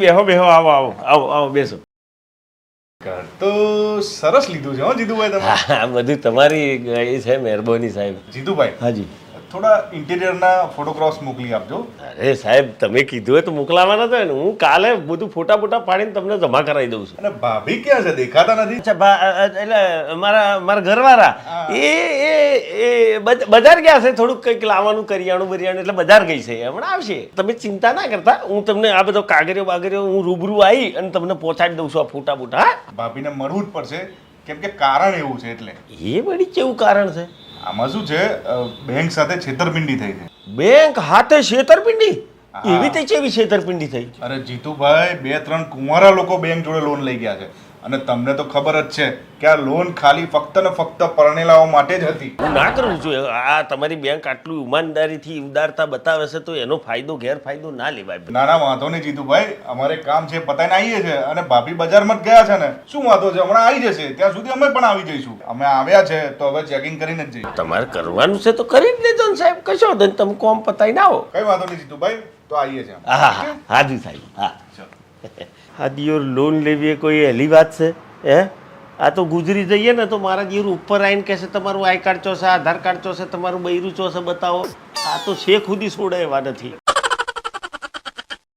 બેહો બેહો આવો આવો આવો આવો બેસો. તો સરસ લીધું છે હો જીતુભાઈ તમે આ બધું તમારી એ છે મહેરબાની સાહેબ. જીતુભાઈ? હાજી થોડા ઇન્ટિરિયરના ફોટોગ્રાફ્સ મોકલી આપજો. અરે સાહેબ તમે કીધું હોય તો મોકલાવાના તો ને હું કાલે બધું ફોટા ફોટા પાડીને તમને જમા કરાવી દઉં છું. અને ભાભી ક્યાં છે? દેખાતા નથી? અચ્છા એટલે મારા મારા ઘરવાળા? એ એ એ બજ- બજાર ગયા છે થોડુંક કંઈક લાવવાનું કરિયાણું બરિયાણું એટલે બજાર ગઈ છે. હમણાં આવશે. તમે ચિંતા ના કરતા. હું તમને આ બધો કાગરિયો બાગરિયો હું રૂબરૂ આવી અને તમને પહોંચાડી દઉં છું આ ફોટા ફોટા ભાભીને મળવું જ પડશે. કેમ કે કારણ એવું છે એટલે. એ વળી કેવું કારણ છે? આમાં શું છે? બેંક સાથે છેતરપિંડી થઈ છે. બેંક હાથે છેતરપિંડી? એવી તે કેવી છેતરપિંડી થઈ? અરે જીતુભાઈ બે ત્રણ કુંવારા લોકો બેંક જોડે લોન લઈ ગયા છે. અને તમને તો ખબર જ છે કે આ લોન ખાલી ફક્ત ને ફક્ત પરણેલાઓ માટે જ હતી. હું ના કરું છું. આ તમારી બેંક આટલું ઈમાનદારીથી ઉદારતા બતાવે છે તો એનો ફાયદો ગેરફાયદો ના લેવાય ના ના વાંધો નહીં જીતુભાઈ અમારે કામ છે પતાઈને આવીએ છે અને ભાભી બજારમાં જ ગયા છે ને. શું વાંધો છે? હમણાં આવી જશે. ત્યાં સુધી અમે પણ આવી જઈશું. અમે આવ્યા છે તો હવે ચેકિંગ કરીને જ જઈએ. તમારે કરવાનું છે તો કરી જ લેજો ને સાહેબ. કશો તમે કોમ પતાવીને આવો. કઈ વાંધો નહીં જીતુભાઈ. તો આવીએ છીએ હા હા હાજી સાહેબ. હા. ચાલો. આ દિયોર લોન લેવી એ કોઈ હેલી વાત છે? હે? આ તો ગુજરી જઈએ ને તો મારા દિયોર ઉપર આવીને કહેશે, તમારું આઈ કાર્ડ ચોસે, આધાર કાર્ડ ચોસે, તમારું બૈરું ચોસે, બતાવો. આ તો છે ખુદી છોડે એવા નથી.